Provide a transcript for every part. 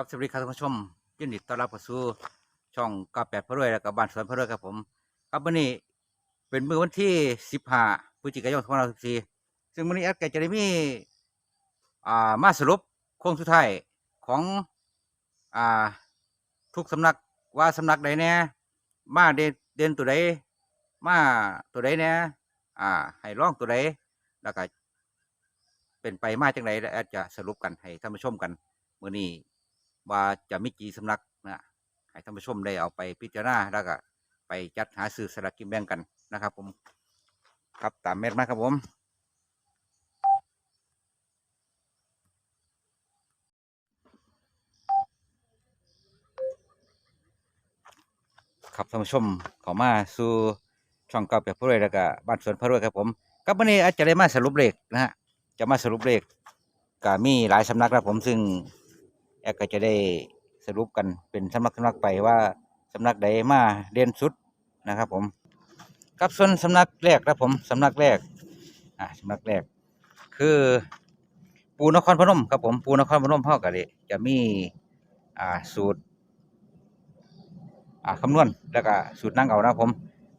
กับสวัสดีครับท่านผู้ชมยินดีต้อนรับเข้าสู่ช่องกาแปดพระรวยและกับบ้านสวนพระรวยครับผมครับวันนี้เป็นมื้อวันที่สิบห้าพฤศจิกายนสองพันห้าร้อยสิบสี่ซึ่งวันนี้แอดก็จะได้มีอ่ามาสรุปโค้งสุดท้ายของอ่าทุกสำนักว่าสำนักใดแน่มาเด่นเด่นตัวใดมาตัวใดแน่อ่า ให้ร้องตัวใดแล้วก็เป็นไปมาจังไดแล้วแอดจะสรุปกันให้ท่านผู้ชมกันมื่อนี้ ว่าจะมีกี่สำนักนะให้ท่านผู้ชมได้เอาไปพิจารณาแล้วก็ไปจัดหาซื้อสลากกินแบ่งกันนะครับ ผม ครับตามเม็ดมาครับผมครับท่านผู้ชมเขอมาสู่ช่องเก่าแบบพระรวยแล้วก็บ้านสวนพระรวยครับผมครับวันนี้อาจจะได้มาสรุปเลขนะฮะจะมาสรุปเลขก็มีหลายสำนักครับผมซึ่ง แอดก็จะได้สรุปกันเป็นสำนักสำนักไปว่าสำนักใดมาเด่นสุดนะครับผมครับส่วนสำนักแรกครับผมสำนักแรกอ่าสำนักแรก คือปูนครพนมครับผมปูนครพนมพ่อกันเลยจะมีอ่าสูตรอ่าคำนวณแล้วก็สูตรนั่งเอานะครับผม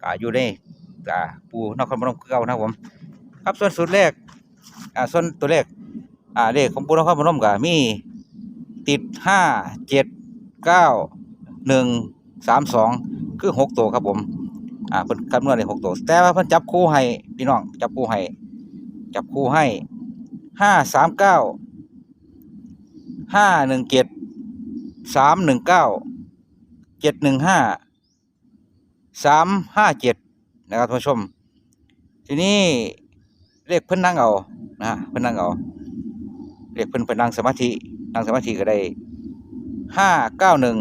ก็อยู่ในอ่าปูนครพนมคือเก่านะครับผมครับส่วนสูตรแรกอ่าส่วนตัวเลขอ่าเลขของปูนครพนมก็มี ห้าเจ็ดเก้าหนึ่งสามสองคือหกตัวครับผม อ่าเพิ่นคำนวณได้หกตัว แต่ว่าเพิ่นจับคู่ให้พี่น้องจับคู่ให้จับคู่ให้ห้าสามเก้าห้าหนึ่งเจ็ดสามหนึ่งเก้าเจ็ดหนึ่งห้าสามห้าเจ็ดนะครับท่านผู้ชม ทีนี้เลขเพิ่นนั่งเอานะเพิ่นนั่งเอาเลขเพิ่นเพิ่นนั่งสมาธินั่งสมาธิก็ได้ ห้าเก้าหนึ่ง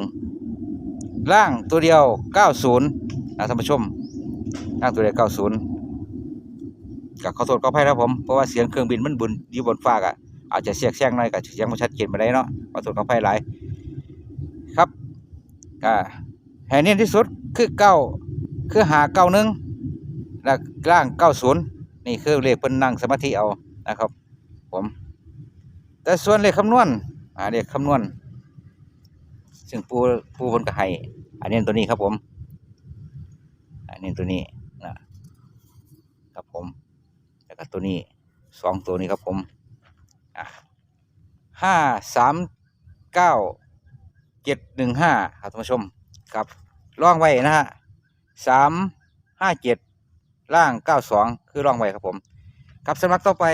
ล่างตัวเดียวเก้าศูนย์นะท่านผู้ชมล่างตัวเดียวเก้าศูนย์กับขอโทษขออภัยนะครับผมเพราะว่าเสียงเครื่องบินมันบุนอยู่บนฟ้าอะอาจจะเสียงแซงหน่อยกับเสียงมันชัดเจนมาได้เนาะขอโทษขออภัยหลายครับอ่าแห่งนี้ที่สุดคือเก้าคือหาเก้าหนึ่งแล้วล่างเก้าศูนย์นี่คือเลขเพิ่นนั่งสมาธิเอานะครับ ผม แต่ส่วนเลขคำนวณอ่าเลขคำนวณ ซึ่งปูปูเพิ่นก็ให้อันนี้ตัวนี้ครับผม อันนี้ตัวนี้นะครับผม แล้วก็ตัวนี้สองตัวนี้ครับผมห้าสามเก้าเจ็ดหนึ่งห้าครับท่านผู้ชมครับร่องไว้นะฮะสามห้าเจ็ดล่างเก้าสองคือร่องไว้ครับผมครับสำนักต่อไป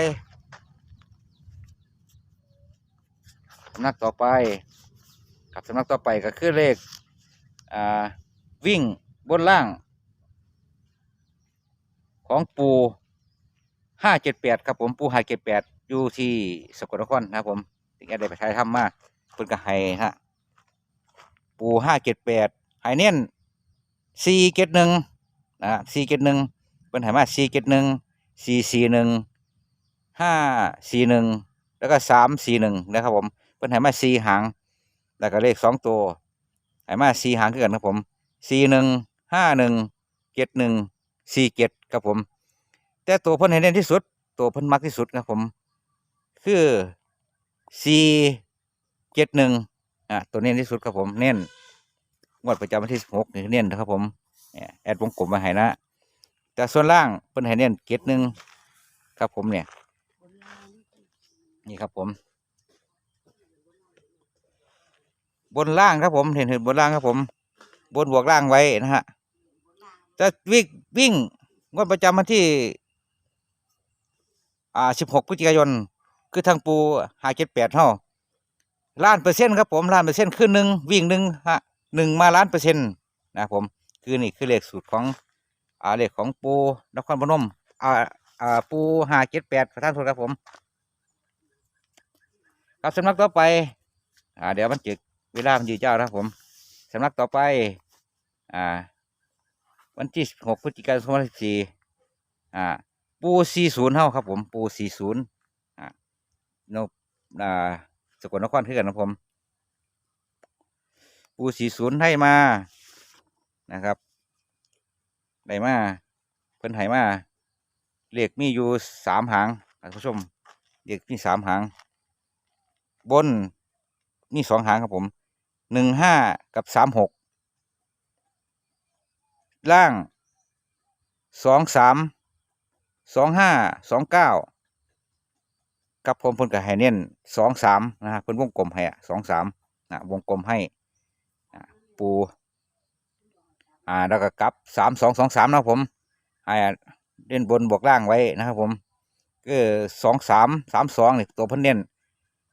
สำนักต่อไป ครับสำนักต่อไปก็คือเลขวิ่งบนล่าง ของปูห้าเจ็ดแปดครับผมปูห้าเจ็ดแปดอยู่ที่สกลนครนะครับผมถึงแอดได้ไปใช้ทำมาเพิ่นก็ให้ฮะปูห้าเจ็ดแปดให้เน้นสี่เจ็ดหนึ่งนะสี่เจ็ดหนึ่งเพิ่นให้มาสี่เจ็ดหนึ่งสี่สี่หนึ่งห้าสี่หนึ่งแล้วก็สามสี่หนึ่งนะครับผมเพิ่นให้มาสี่หาง แล้วก็เลขสองตัวให้มาสี่หางคือกันครับผมสี่หนึ่งห้าหนึ่งเจ็ดหนึ่งสี่เจ็ดครับผม แต่ตัวเพิ่นให้เน้นที่สุด ตัวเพิ่นมักที่สุดครับผม คือสี่เจ็ดหนึ่งอะตัวเน้นที่สุดครับผมเน้นงวดประจำวันที่สิบหกนี่เน้นนะครับผมแอดวงกลมมาให้นะแต่ส่วนล่างเพิ่นให้เน้นเจ็ดหนึ่งครับผมเนี่ยนี่ครับผม บนล่างครับผมเห็นเห็นบนล่างครับผม บนบวกล่างไว้นะฮะจะวิ่งวิ่งงวดประจำวันที่ อ่าสิบหกพฤศจิกายน คือทางปูหาเจ็ดแปดเท่าล้านเปอร์เซ็นต์ครับผมล้านเปอร์เซ็นต์คือหนึ่งวิ่งหนึ่งฮะหนึ่งมาล้านเปอร์เซ็นต์นะครับผมคือนี่คือเลขสูตรของอ่าเลขของปูนครพนมอ่าอ่าปูหาเจ็ดแปดประธานโทษครับผม ครับสำนักต่อไป อ่าเดี๋ยวมันจึก เวลามันยืดยาวนะครับผมสำนักต่อไป อ่า วันที่หกพฤศจิกายนสองพันสิบสี่อ่า ปูสี่ศูนย์เท่าครับ ผมปูสี่ศูนย์อ่านกอ่าสกลนครเพื่อนนะผม ปูสี่ศูนย์ให้มานะครับได้มาเพิ่นให้มาเลขมีอยู่สามหางท่านผู้ชมเลขมีสามหาง บนนี่สองหางครับผม หนึ่งห้ากับสามหกล่างสองสามสองห้าสองเก้ากับผมเพิ่นกับให้เน้นสองสามนะฮะเพิ่นวงกลมให้สองสามนะวงกลมให้ปูอ่าแล้วก็กลับสามสองสองสามนะผมอ่าเล่นบนบวกล่างไว้นะครับผมก็สองสามสามสองนี่ตัวเพิ่นเน้น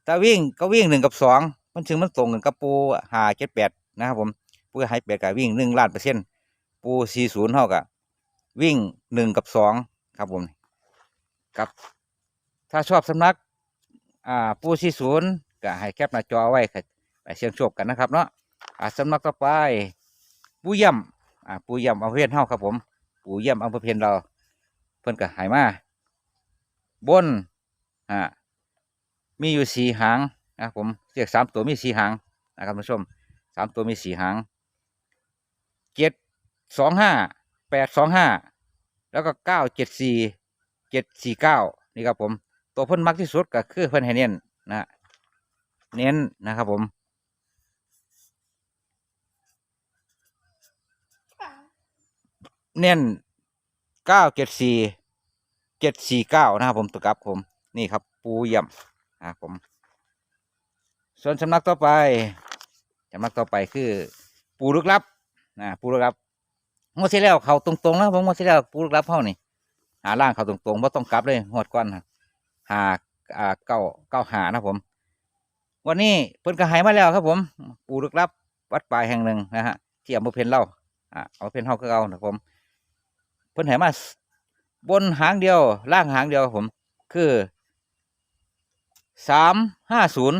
ถ้าวิ่งก็วิ่งหนึ่งกับสอง มันถึงมันตรงกันกับปูหาเจ็ดแปดนะครับผมปูให้แปดกับวิ่งหนึ่งล้านเปอร์เซ็นต์ปูสี่ศูนย์เท่ากับวิ่งหนึ่งกับสองครับผมกับ ถ้าชอบสำนัก อ่าปูสี่ศูนย์ก็ให้แคปหน้าจอไว้ค่ะไปเสียงโชคกันนะครับเนาะอ่าสำนักต่อไป ปูเยี่ยมอ่าปูเยี่ยมอำเภอเพนเฮาครับผม ปูเยี่ยมอำเภอเพนเรา เพิ่นก็หายมาบนอ่ามีอยู่สี่หาง นะครับผมเรียกสามตัวมีสีหางนะครับท่านผู้ชมสามตัวมีสีหางเจ็ดสองห้าแปดสองห้าแล้วก็เก้าเจ็ดสี่เจ็ดสี่เก้านี่ครับผม ตัวเพิ่นมักที่สุดก็คือเพิ่นให้เน้นนะเน้นนะครับผมเน้นเก้าเจ็ดสี่เจ็ดสี่เก้านะครับผมตัวกับผม นี่ครับ ปูเยี่ยมนะครับผม ส่วนสำนักต่อไปสำนักต่อไปคือ ปูลึกลับนะปูลึกลับงวดที่แล้วเขาตรงๆนะครับผมงวดที่แล้วปูลึกลับเท่านี่หาล่างเขาตรงๆว่าต้องกลับเลยงวดก่อนหาอ่าเก้าเก้าหานะผม วันนี้เพิ่นก็หายมาแล้วครับ ผม ปูลึกลับ วัดปลายแห่งหนึ่งนะฮะที่อำเภอเพนเล่าอ่าเอาเพนเฮาคือเอานะผมเพิ่นให้มาบนหางเดียว ล่างหางเดียวครับผม คือสามห้าศูนย์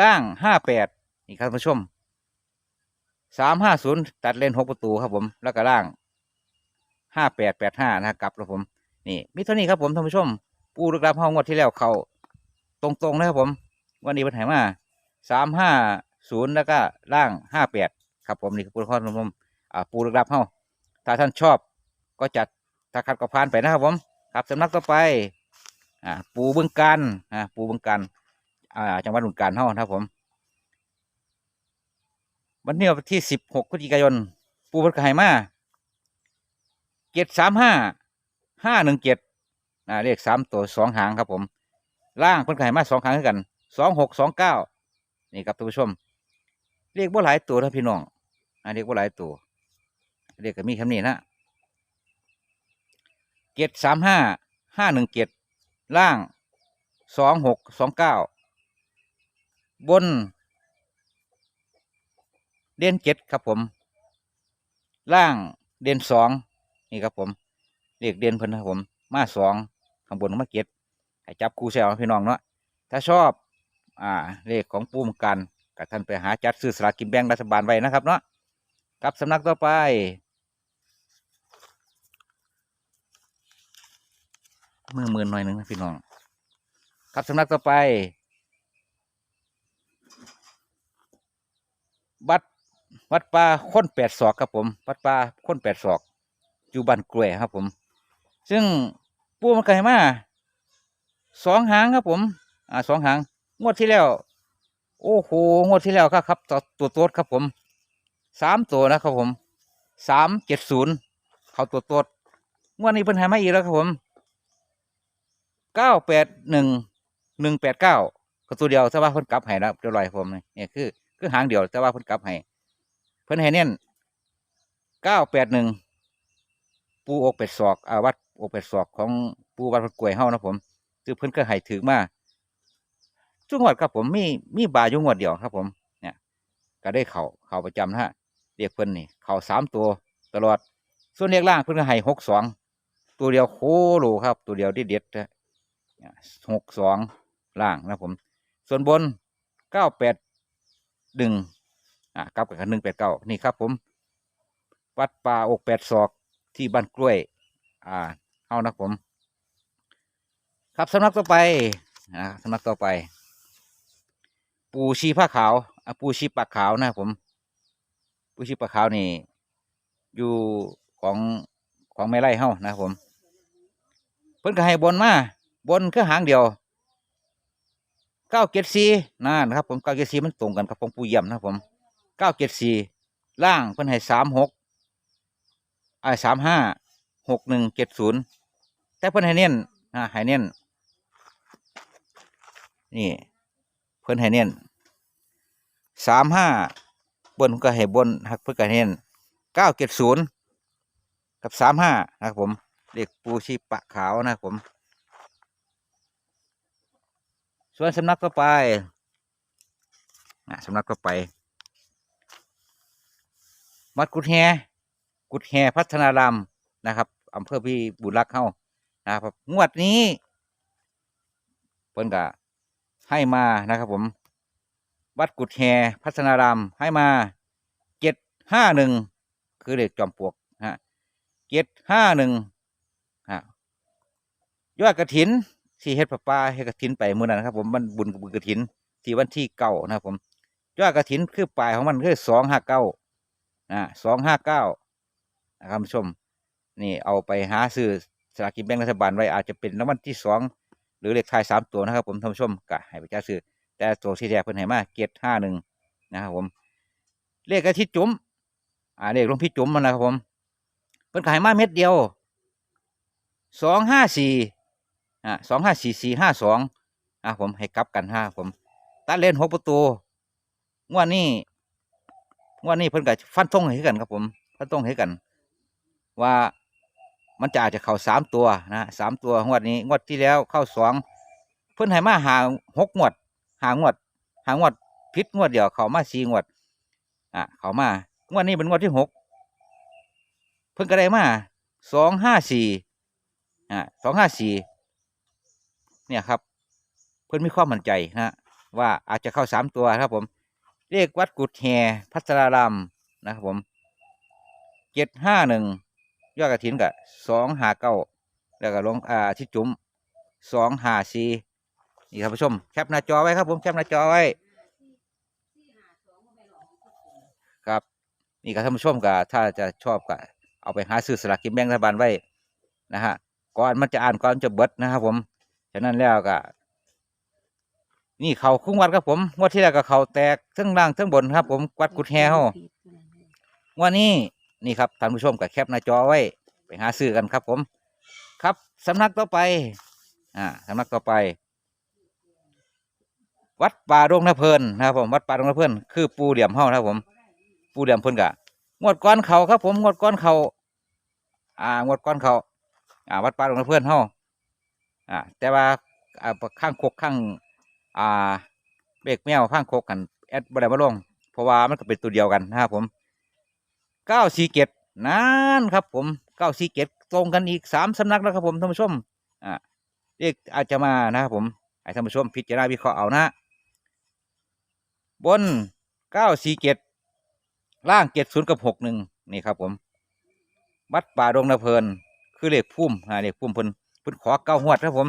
ล่างห้าแปดนี่ครับท่านผู้ชมสามห้าศูนย์ตัดเลนหกประตูครับผม แล้วก็ล่างห้าแปดแปดห้านะครับกลับครับผม นี่มีเท่านี้ครับผมท่านผู้ชม ปูลึกลับห้องงวดที่แล้วเขาตรงๆนะครับผม วันนี้เพิ่นให้มาสามห้าศูนย์แล้วก็ล่างห้าแปดครับผมนี่คือปูข้อท่านผู้ชมอ่าปูลึกลับเฮาถ้าท่านชอบก็จัดถ้าขัดก็ผ่านไปนะครับผม ครับสำนักต่อไปอ่าปูบึงการอ่าปูบึงการ อ่าจังหวัดบึงการเท่านะครับผม วันนี้วันที่สิบหกพฤศจิกายน ปูพิ่นก็ให้มาเจ็ดสามห้าห้าหนึ่งเจ็ดอ่าเลขสามตัวสองหางครับผม ล่างพิ่นก็ให้มาสองหางคือกันสองหกสองเก้านี่ครับท่านผู้ชมเลขบ่หลายตัวนะพี่น้องอ่าเลขบ่หลายตัวเลขก็มีคำนี้นะเจ็ดสามห้าห้าหนึ่งเจ็ดล่างสองหกสองเก้า บน เด่นเจ็ดครับผม ล่างเด่นสองนี่ครับผมเลขเด่นเพิ่นครับผม มาสองข้างบนมาเจ็ดให้จับคู่แซวพี่น้องเนาะถ้าชอบ อ่า เลขของปูมกันกับท่านไปหาจัดซื้อสลากกินแบ่งรัฐบาลไว้นะครับเนาะกับสำนักต่อไปมือมือหน่อยหนึ่งนะพี่น้อง ครับสำนักต่อไป วัดวัดป่าค้นแปดศอกครับผม วัดป่าค้นแปดศอกอยู่บ้านกล้วยครับผม ซึ่งปูมันไก่มาสองหางครับผม อ่าสองหาง งวดที่แล้ว โอ้โหงวดที่แล้วครับครับตัวตัวโตัวครับผมสามตัวนะครับผมสามเจ็ดศูนย์เขาตัวตัวงวดนี้เพิ่นให้มาอีกแล้วครับผมเก้าแปดหนึ่งหนึ่งแปดเก้าก็ตัวเดียวแต่ว่าเพิ่นกลับให้แล้วเรียบร้อยผมนี่เนี่ยคือ คือหางเดียว แต่ว่าเพิ่นกลับให้เพิ่นให้เน้นเก้าแปดหนึ่งปูอกเป็ดศอกอาวัดอกเป็ดศอกของปูวัดพระกล้วยเฮานะผมคือเพิ่นก็ให้ถือมาจุงหวัดครับผมมีมีบาอยู่งวดเดียวครับผม เนี่ย ก็ได้เข่าเข่าประจำนะฮะเรียกเพิ่นนี่ เข่าสามตัว ตลอด ส่วนเรียกล่างเพิ่นก็ให้หกสองตัวเดียวโคโลครับ ตัวเดียวที่เด็ดนะหกสองล่างนะผม ส่วนบนเก้าแปด หนึ่งอะกับกับหนึ่งแปดเก้านี่ครับ ผม วัดป่าอกแปดศอกที่บ้านกล้วย อ่าเอานะผม ครับสำนักต่อไปอ่าสำนักต่อไป ปูชีผ้าขาวอะปูชีปากขาวนะผม ปูชีปากขาวนี่ อยู่ของของแม่ไร่เฮ้านะผม เพิ่นก็ให้บนมาบนคือหางเดียว เก้าเจ็ดสี่นั่นนะครับผมเก้าเจ็ดสี่มันตรงกันกับของปูเยี่ยมนะครับผมเก้าเจ็ดสี่ล่างเพิ่นให้สามหกไอ้สามห้าหกหนึ่งเจ็ดศูนย์แต่เพิ่นให้เน้นอ่าให้เน้นนี่ เพิ่นให้เน้นสามห้าบนก็ให้บนหักเพิ่นก็ให้เน้นเก้าเจ็ดศูนย์กับสามห้านะครับผมเด็กปูชีปะขาวนะครับผม ส่วนสำนักต่อไปอะสำนักต่อไป วัดกุดแฮกุดแฮพัฒนารามนะครับอำเภอพี่บุญรักเข้านะครับงวดนี้เพิ่นก็ให้มานะครับ ผม วัดกุดแฮพัฒนารามให้มาเจ็ดห้าหนึ่งคือเลขจอมปลวกฮะเจ็ดห้าหนึ่งฮะยอดกระถิน ที่เฮ็ดประปาเฮ็ดกระถินไปมื้อนั้นนะครับ ผมมันบุญบุญกระถินที่วันที่เก้านะครับ ผมยอดกระถินคือปลายของมันคือสองห้าเก้าอ่าสองห้าเก้านะครับท่านชม นี่เอาไปหาซื้อสลากกินแบ่งรัฐบาลไว้อาจจะเป็นรางวัลที่สองหรือเลขท้ายสามตัวนะครับ ผมท่านผู้ชมก็ให้ไปจ้าซื้อแต่ตัวที่แท้เพิ่นให้มาเกียรห้าหนึ่งนะครับผมเลขอาทิตย์จุ๋มอ่าเลขหลวงพี่จุ๋มมันนะครับผมเพิ่นขายมาเม็ดเดียวสองห้าสี่ อ่าสองห้าสี่สี่ห้าสองอ่าผมให้กลับกันห้าผมตัดเล่นหกประตูงวดนี้งวดนี้เพิ่นก็ฟันธงให้กันครับผมฟันธงให้กัน ว่ามันจะอาจจะเข้าสามตัวนะสามตัวงวดนี้งวดที่แล้วเข้าสองเพิ่นให้มาหาหกงวดหางวดหางวดพิษงวดเดียวเข้ามาสี่งวดอะเข้ามางวดนี้เป็นงวดที่หกเพิ่นก็ได้มาสองห้าสี่อ่าสองห้าสี่ เนี่ยครับ เพิ่อนมีความมั่นใจนะว่าอาจจะเข้าสามตัวครับ ผมเลขวัดกุดแฮพัทรารามนะครับผมเจ็ดห้าหนึ่งยอดกระถินกับสองหาเก้าแล้วก็ลงอ่าที่จุ๋มสองหาสี่นี่ครับผู้ชมแคปหน้าจอไว้ครับ ผมแคปหน้าจอไว้ครับนี่ครับท่านผู้ชมก็ถ้าจะชอบก็เอาไปหาซื้อสลากกินแบ่งรัฐบาลไว้นะฮะก่อนมันจะอ่านก่อนจะเบิดนะครับผม ฉะนั้นแล้วก็นี่เขาคุ้งวัดครับผมงวดที่แล้วก็เขาแตกทั้งล่างทั้งบนครับ ผมวัดกุดแฮเฮางวันนี้นี่ครับท่านผู้ชมก็แคปหน้าจอไว้ ไปหาซื้อกันครับผม ครับสำนักต่อไป อ่าสำนักต่อไป วัดป่าดงนาเพลินนะครับผม วัดป่าดงนาเพลินคือปูเหลี่ยมเฮานะครับผม ปูเหลี่ยมเพิ่นกะงวดก้อนเขาครับผมงวดก้อนเขาอ่างวดก้อนเขาอ่า วัดป่าดงนาเพลินเฮา อ่าแต่ว่าอ่าข้างโคกข้างอ่าเบรกแมวข้างโคกกันแอดบ่ได้มาลงเพราะว่ามันก็เป็นตัวเดียวกันนะครับผมเก้าสี่เกตนั่นครับ ผมเก้าสี่เกตตรงกันอีกสามสำนักแล้วครับผมท่านผู้ชมอ่าเรียกอาจจะมานะครับผมให้ท่านผู้ชมพิจารณาวิเคราะห์เอานะ บนเก้าสี่เกตล่างเกตศูนย์กับหกหนึ่งนี่ครับผมวัดป่าดงนาเพลินคือเลขพุ่มอ่าเลขพุ่มเพิ่น พิ่นขอเก้าหวดครับผม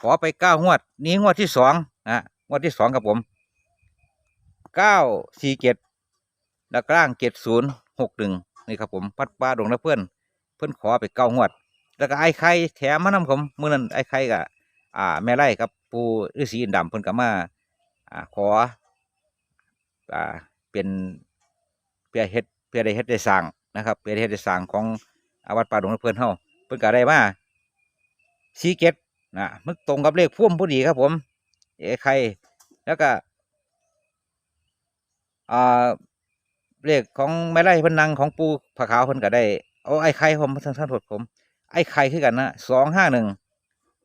ขอไปเก้างวด นี้งวดที่สองนะงวดที่สองครับผมเก้าสี่เกตแล้วกลางเกตศูนย์หกหนึ่งนี่ครับผมวัดป่าดงนาเพื่อนเพิ่อนขอไปเก้างวด แล้วก็ไอ้ไข่แถมมานำผมมื่อนั้นไอ้ไข่กับอ่า แม่ไร่ครับ ปูฤาษีอินดำเพิ่นก็มาอ่าขออ่าเป็นเพื่อเฮ็ดเพื่อได้เฮ็ดได้สร้างนะครับเพื่อได้เฮ็ดได้สร้างของอาวัดป่าดงนาเพื่อนเฮาเพิ่นก็ได้มา สีเกตนะมันตรงกับเลขพุ่มพอดีครับผม เอไข่แล้วก็อ่าเลขของแม่ไร่พิ่นนังของปูผาขาวเพิ่นก็ได้เอาไอ้ไข่ผมทั้งทั้งหมดผม ไอ้ไข่คือกันนะสองห้าหนึ่ง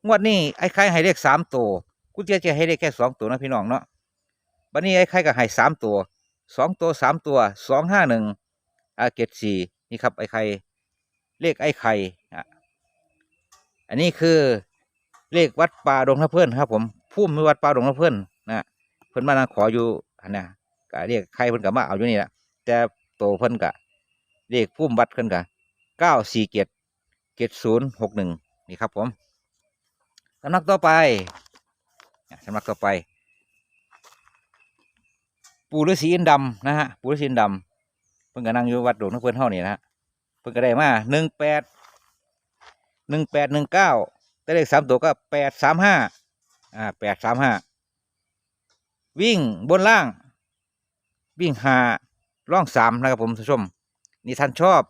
งวดนี้ไอ้ไข่ให้เลขสามตัวกูเจะจะให้เลขแค่สองตัวนะพี่น้องเนาะบัดนี้ไอ้ไข่ก็ให้สามตัวสองตัวสามตัวสองห้าหนึ่งอาเกตสี่นี่ครับไอ้ไข่เลขไอ้ไข่ อันนี้คือเลขวัดป่าดงนะเพื่อนครับ ผมพุ่มวัดป่าดงนะเพื่อนนะเพื่อนมานั่งขออยู่อันน่ะก็เรียกใครเพิ่นก็มาเอาอยู่นี่แหละแต่โตเพิ่นก็เลขพุ่มวัดเพิ่นก็เก้าสี่เกตเกตศูนย์หกหนึ่งนี่ครับผมสำนักต่อไปสำนักต่อไป ปู่ฤาษีอินดำนะฮะปู่ฤาษีอินดำเพิ่นก็นั่งอยู่วัดดงนะเพื่อนเฮานี่นะฮะเพิ่นก็ได้มาหนึ่งแปด หนึ่งแปดหนึ่งเก้าแต่เลขสามตัวก็แปดสามห้าอ่าแปดสามห้าวิ่งบนล่าง วิ่งหาล่องสามนะครับผมท่านผู้ชม นี่ท่านชอบ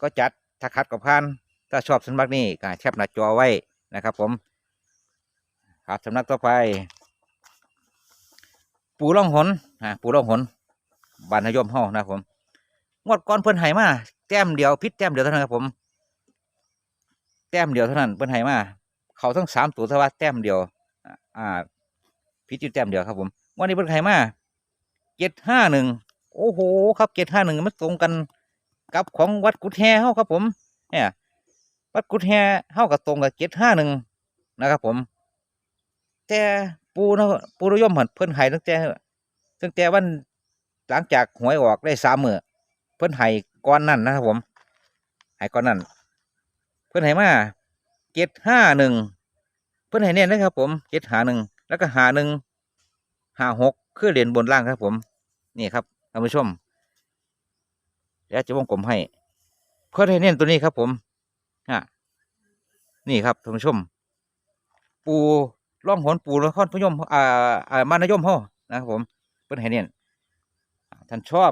ก็จัดถ้าคัดกับพันถ้าชอบสำนักนี้ก็แคปหน้าจอไว้นะครับผมครับสำนักต่อไป ปูร่องหนอ่าปูร่องหนบานนยมเฮานะครับผมงวดก่อนเพิ่นให้มาแต้มเดียวพิษแต้มเดียวเท่านั้นครับผม แต้มเดียวเท่านั้นเพิ่นให้มาเขาทั้งสามตัวทว่าแต้มเดียว อ่าพิษอยู่แต้มเดียวครับผมวันนี้เพิ่นให้มาเจ็ดห้าหนึ่งโอ้โห ครับเจ็ดห้าหนึ่งมันตรงกันกับของวัดกุดแฮเฮาครับผมเนี่ยวัดกุดแฮเฮากับตรงกับเจ็ดห้าหนึ่งนะครับผม แต่ปูนะปูนิยมหันเพิ่นให้ตั้งแต่ตั้งแต่วันหลังจากหวยออกได้สามมือเพิ่นให้ก้อนนั่นนะครับผมให้ก้อนนั่น เพิ่นให้มาเจ็ดห้าหนึ่งเพิ่นให้เน้นนะครับผมเจ็ดหาหนึ่งแล้วก็หาหนึ่งหาหกคือเหรียญบนล่างครับ ผม นี่ครับท่านผู้ชมเดี๋ยวจะวงกลมให้ เพื่อให้เน้นตัวนี้ครับ ผมฮะนี่ครับท่านผู้ชม ปูร่องหนปูนครพยมอ่าอ่ามานยมเฮานะครับผมเพิ่นให้เน้นอ่าท่านชอบ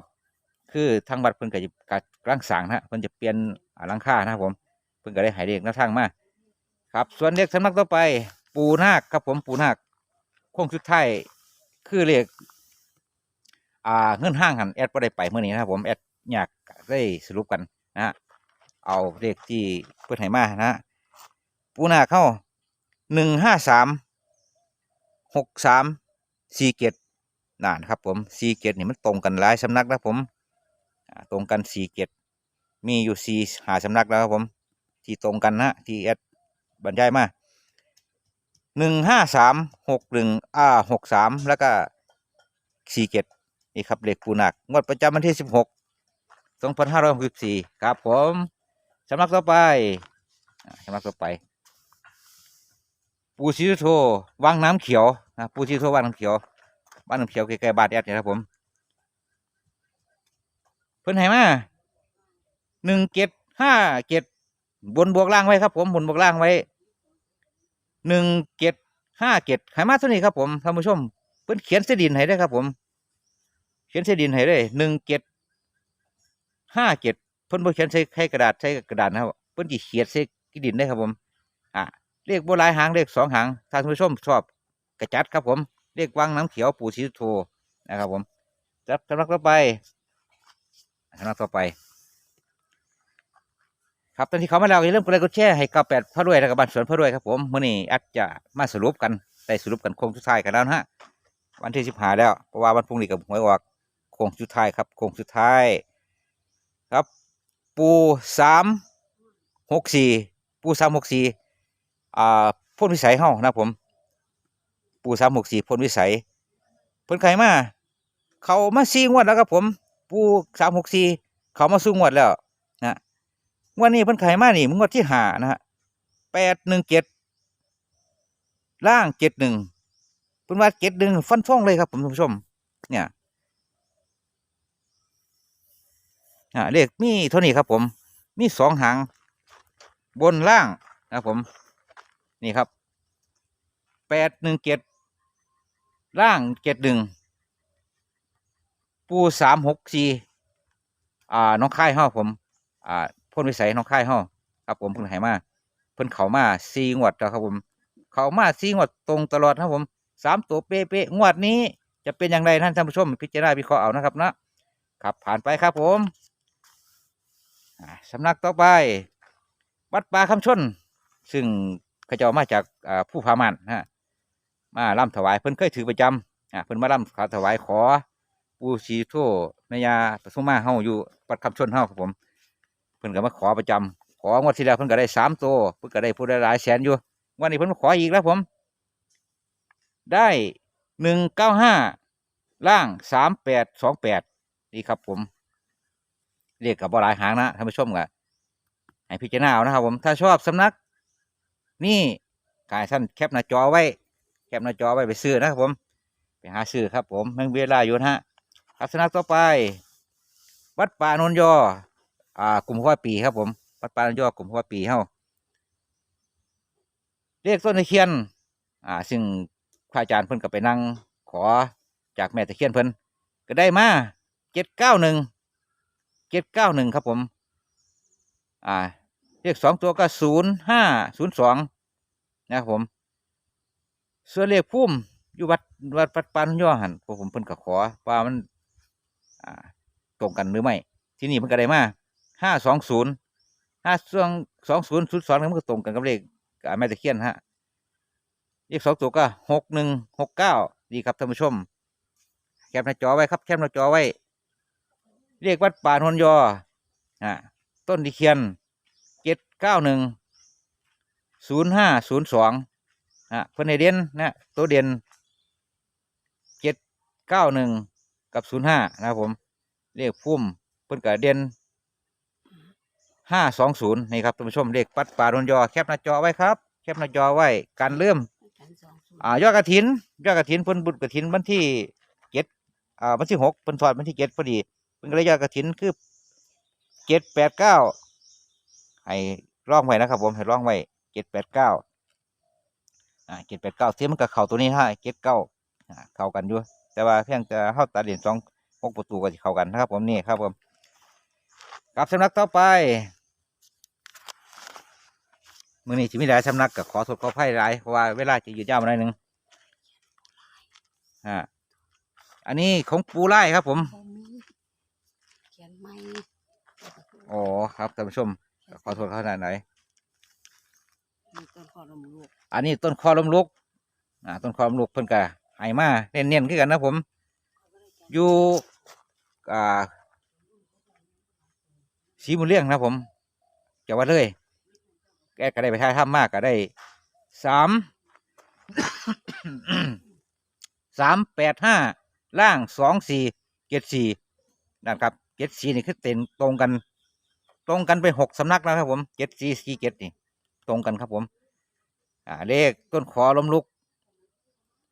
คือทางบัดเพิ่นก็จะกัดกลางสางนะเพิ่นจะเปลี่ยนอ่าหลังคานะครับผม เพิ่นก็ได้ให้เด็กแนวทางมาครับ ส่วนเด็กสำนักต่อไป ปูนาคครับผมปูนาคโค้งสุดท้ายคือเลขอ่าเงินห้างหันแอดบ่ได้ไปเมื่อนี้นะครับผมแอดอยากได้สรุปกันนะเอาเลขที่เพิ่นให้มานะฮะปูนาคเข้าหนึ่งห้าสามหกสามสี่เกตนั่นครับผมสี่เกตนี่มันตรงกันหลายสำนักนะครับผมตรงกันสี่เกตมีอยู่สี่หาสำนักแล้วครับผม ที่ตรงกันนะที่แอดบรรยายมาหนึ่งห้าสามหกหนึ่งอ่าหกสามแล้วก็สี่เจ็ดนี่ครับเหลขปูนักงวดประจำวันที่สิบหกสองพันห้าร้อยหกสิบสี่ครับผมสำนักต่อไปสำนักต่อไป ปูซีโทวังน้ำเขียวนะปูซีโทวังน้ำเขียวบ้านน้ำเขียวใกล้ๆบานแอดเนี่ยครับผม เพิ่นให้มาหนึ่งเจ็ดห้าเจ็ด บนบวกล่างไว้ครับ ผมบนบวกล่างไว้หนึ่งเจ็ดห้าเจ็ดไขมาเท่านี้ครับผมท่านผู้ชมเพิ่นเขียนเสดินให้ได้ครับ ผม เขียนเสดินให้ได้หนึ่งเจ็ดห้าเจ็ดเพิ่นบ่เขียนใส่ใส่กระดาษใส่กระดาษนะครับเพิ่นจีเขียนใส่กระดินได้ครับผม อ่าเลขโบราณหางเลขสองหางท่านผู้ชมชอบกระจัดครับผมเลขวังน้ำเขียวปูสีโทนะครับ ผมจับสำนักต่อไปสำนักต่อไป ครับตอนที่เขามาแล้วอย่าลืมกดไลค์กดแชร์ให้กับแปดพ่อด้วยและกับบ้านสวนพ่อด้วยครับผมมื่อนี้อาจจะมาสรุปกันได้สรุปกันโค้งสุดท้ายกันแล้วนะฮะวันที่สิบห้าแล้วเพราะว่าวันพรุ่งนี้กับหวยออกโค้งสุดท้ายครับโค้งสุดท้าย ครับ ปูสามหกสี่ปูสามหกสี่อ่าพ่นวิสัยเฮานะผม ปูสามหกสี่พ่นวิสัยเพิ่นไขมาเขามาซีงวดแล้วครับผม ปูสามหกสี่เขามาสู้งวดแล้ว งวันนี้เพิ่นขายมานี่มึงวดที่หานะฮะแปดหนึ่งเจ็ดล่างเจ็ดหนึ่งเพิ่นว่าเจ็ดหนึ่งฟันฟ่องเลยครับผมท่านผู้ชม เนี่ยอ่าเลขมีเท่านี้ครับ ผม มีสองหาง บนล่างนะครับผม นี่ครับแปดหนึ่งเจ็ดล่างเจ็ดหนึ่งปูสามหกสี่อ่าน้องค่ายห้าผม อ่า พ่นวิสัยน้องค่ายห้อครับ ผมเพิ่งให้มาเพิ่นเขามาซีงวดแล้วครับผม เขามาซีงวดตรงตลอดครับผมสามตัวเป๊ะๆงวดนี้ จะเป็นอย่างไรท่านท่านผู้ชม พิจารณาวิเคราะห์เอานะครับนะครับ ผ่านไปครับผมสำนักต่อไป วัดป่าคำชน ซึ่งเขาเจ้ามาจากผู้พามานนะฮะมาล่ำถวายเพิ่นเคยถือประจำเพิ่นมาล่ำขาถวายขอ ปูชีโทแม่ยาปทุมมาเฮาอยู่วัดคำชนเฮาครับผม เพิ่นก็มาขอประจำของวดที่แล้วเพิ่นก็ได้สามตัวเพิ่นก็ได้ผู้ได้หลายแสนอยู่วันนี้เพิ่นมาขออีกแล้วผม ได้หนึ่งเก้าห้าล่างสามแปดสองแปดนี่ครับผมเรียกกับบ่หลายหางนะท่านผู้ชมก็ให้พิจารณาเอานะครับผมถ้าชอบสำนัก นี่กายท่านแคปหน้าจอไว้ แคปหน้าจอไว้ไปซื้อนะครับผม ไปหาซื้อครับผมยังเวลาอยู่นะฮะครับสำนักต่อไป วัดป่าโนนยอ อ่ากลุ่มพ่อปีครับผมวัดปานยอกลุ่มพ่อปีเฮ้าเรียกต้นตะเคียน อ่า ซึ่งพระอาจารย์เพิ่นก็ไปนั่งขอจากแม่ตะเคียนเพิ่นก็ได้มาเจ็ดเก้าหนึ่งเจ็ดเก้าหนึ่งครับผม อ่าเลขสองตัวก็ศูนย์ห้าศูนย์สองนะครับผม ส่วนเลขพุ่มอยู่วัดวัดปัดปันย่อหันพวกผมเพิ่นก็ขอว่ามัน อ่า ตรงกันหรือไม่ ที่นี่เพิ่นก็ได้มา ห้าสองศูนย์ห้าสองสองศูนย์ศูนย์สองมันก็ตรงกันกับเลขแม่ตะเคียนฮะเลขสองตัวก็หกหนึ่งหกเก้าดีครับท่านผู้ชม แคปหน้าจอไว้ครับแคปหน้าจอไว้เรียกวัดป่านนยออ่าต้นตะเคียนเจ็ดเก้าหนึ่งศูนย์ห้าศูนย์สองอะเพิ่นให้เด่นนะตัวเด่นเจ็ดเก้าหนึ่งกับศูนย์ห้านะครับผมเลขพุ่มเพิ่นก็เด่น ห้าสองศูนย์นี่ครับท่านผู้ชมเลขปัดป่านนยอแคปหน้าจอไว้ครับ แคปหน้าจอไว้การเริ่มอ่ายอดกระถินยอดกระถินเพิ่นบุญกระถินวันที่เจ็ดอ่าวันที่หกเพิ่นทอดวันที่เจ็ดพอดีเพิ่นก็เลยยอดกระถินคือเจ็ดแปดเก้าให้ร่องไว้นะครับ ผมให้ร่องไว้เจ็ดแปดเก้าอ่าเจ็ดแปดเก้าเทียมมันกับเข่าตัวนี้ให้เจ็ดเก้าอ่าเข้ากันอยู่แต่ว่าเพียงจะเข้าตัดเหรียญสองหกประตูก็จะเข้ากันนะครับ ผมนี่ครับผมกลับสำนักต่อไป มือนี้จะมีหลายสำนักก็ขอโทษขออภัยหลายเพราะว่าเวลาจะยืดยาวมาหน่อยหนึงอ่าอันนี้ของปูไล่ครับ ผมบ่มีเขียนไม่อ๋อครับท่านผู้ชมขอโทษเขาขนาดไหนมีต้นคอลมลูกอันนี้ต้นคอลมลุกอ่าต้นคอลมลุกเพิ่นกะไห้มาเน้นๆคือกันนะผม อยู่อ่าสีมุนเลี้ยงนะครับผมจังหวัดเลย แกก็ได้ไปท่ายถ้ำมากก็ได้สามสามแปดห้าล่างสองสี่เจ็ดสี่นะครับเจ็ดสี่นี่คือเต็นตรงกัน ตรงกันไปหกสำนักแล้วครับผมเจ็ดสี่สี่เจ็ดนี่ ตรงกันครับผม อ่าเลขต้นขอล้มลุก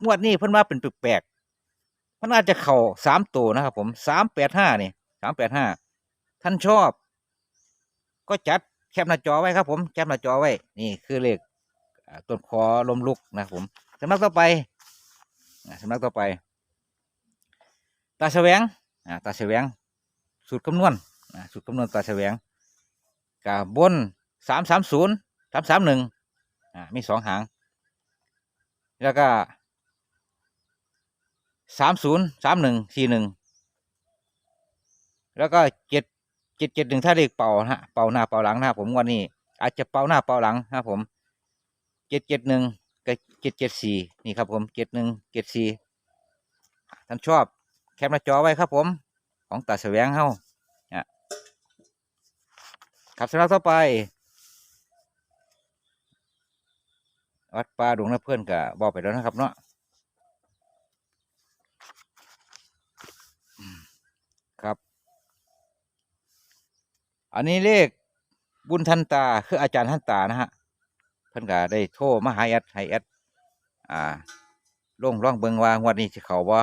งวดนี้เพิ่นว่าเป็นแปลกๆมันอาจจะเข่าสามตัวนะครับผมสามแปดห้านี่สามแปดห้าท่านชอบ ก็จัด แคปหน้าจอไว้ครับ ผมแคปหน้าจอไว้ นี่คือเลขต้นคอลมลุกนะครับผมสำนักต่อไปสำนักต่อไป ตาแสวงอ่าตาแสวงสูตรคำนวณสูตรคำนวณตาแสวงกับบนสามสามศูนย์สามสามหนึ่งอ่ามีสองหาง แล้วก็สามศูนย์สามหนึ่งสี่หนึ่งแล้วก็เจ็ด เจ็ดเจ็ดหนึ่งถ้าเลขเป่านะฮะเป่าหน้าเป่าหลังนะครับผมวันนี้ อาจจะเป่าหน้าเป่าหลังนะครับผมเจ็ดเจ็ดหนึ่งกับเจ็ดเจ็ดสี่นี่ครับผมเจ็ดหนึ่งเจ็ดสี่ท่านชอบแคปหน้าจอไว้ครับผม ของตาแสวงเฮาเนี่ยครับสำหรับต่อไปวัดป่าดงน้ำเพื่อนก็บอกไปแล้วนะครับเนาะอืมครับ อันนี้เลขบุญทันตาคืออาจารย์ทันตานะฮะเพิ่นก็ได้โทรมาหาแอดให้แอดอ่าลงร่องเบิงว่างวดนี้เขาบ่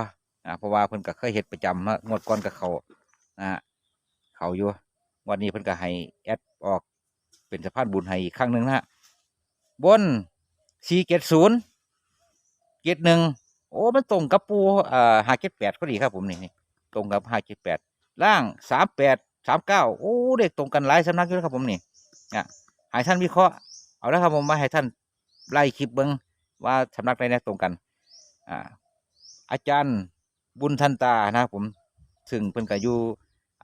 อ่าเพราะว่าเพิ่นก็เคยเฮ็ดประจำฮะงวดก่อนก็เขานะฮะเขาอยู่งวันนี้เพิ่นก็ให้แอดออกเป็นสะพานบุญให้อีกครั้งหนึ่งนะฮะบนสี่เจ็ดศูนย์เจ็ดหนึ่งโอ้มันตรงกับปูอ่าห้าเจ็ดแปดพอดีครับผมนี่นี่ตรงกับห้าเจ็ดแปดล่างสามแปด สามเก้าโอ้เลขตรงกันหลายสำนักอยู่นะครับผมนี่อะให้ท่านวิเคราะห์เอาละครับผมมาให้ท่านไล่คลิปเบิ้งว่าสำนักใดเนี่ยตรงกันอ่าอาจารย์บุญทันตานะครับผมซึ่งเพิ่นก็อยู่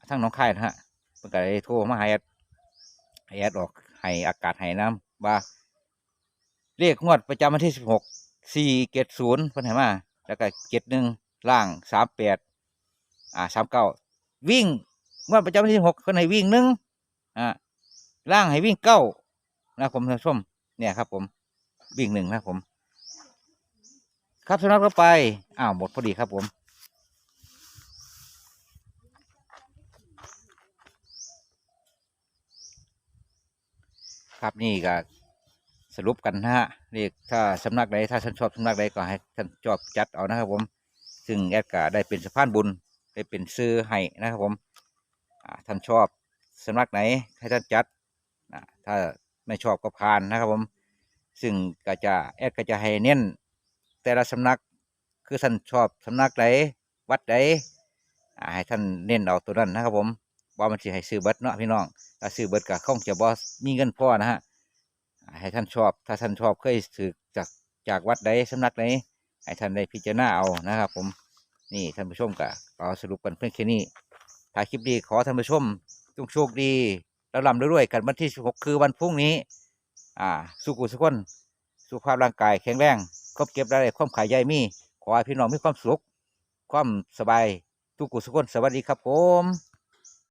ทั้งน้องค่ายนะฮะเพิ่นก็ได้โทรมาห้แอดให้แอดออกให้อากาศให้น้ำว่าเลขงวดประจำวันที่สิบหกสี่เจ็ดศูนย์เพิ่นให้มาแล้วก็เจ็ดหนึ่งล่างสามแปดอ่าสามเก้าวิ่ง งวดประจำวันที่หกเพิ่นให้วิ่งหนึ่งอ่าล่างให้วิ่งเก้านะครับผมท่านส้มเนี่ยครับ ผมวิ่งหนึ่งนะครับผม ครับสำหรับต่อไปอ้าวหมดพอดีครับผมครับนี่ก็สรุปกันนะฮะเรียกถ้าสำนักใดถ้าท่านชอบสำนักใดก็ให้ท่านชอบจัดเอานะครับผม ซึ่งแอดก็ได้เป็นสะพานบุญได้เป็นซื้อให้นะครับผม ท่านชอบสำนักไหนให้ท่านจัดถ้าไม่ชอบก็ผ่านนะครับผม ซึ่งก็จะแอดก็จะให้เน้น แต่ละสำนักคือท่านชอบสำนักไหนวัดใดอ่าให้ท่านเน้นเอาตัวนั้นนะครับผมว่ามันสิให้ซื้อเบิดเนาะพี่น้องถ้าซื้อเบิดก็คงจะบ่มีเงินพอนะฮะให้ท่านชอบ ถ้าท่านชอบเคยซื้อจากจากวัดใดสำนักไหนให้ท่านได้พิจารณาเอานะครับผมนี่ท่านผู้ชมก็เอาสรุปกันเพียงแค่นี้ ถ่ายคลิปดีขอท่านผู้ชมจงโชคดีแล้วลำด้วยๆกันวันที่ 16 คือวันพรุ่งนี้ อ่า สุขุสุขคนสุขภาพร่างกายแข็งแรงครบเก็บรายได้ความขายใหญ่มี ขอให้พี่น้องมีความสุข ความสบายทุกกุสุขคนสวัสดีครับผม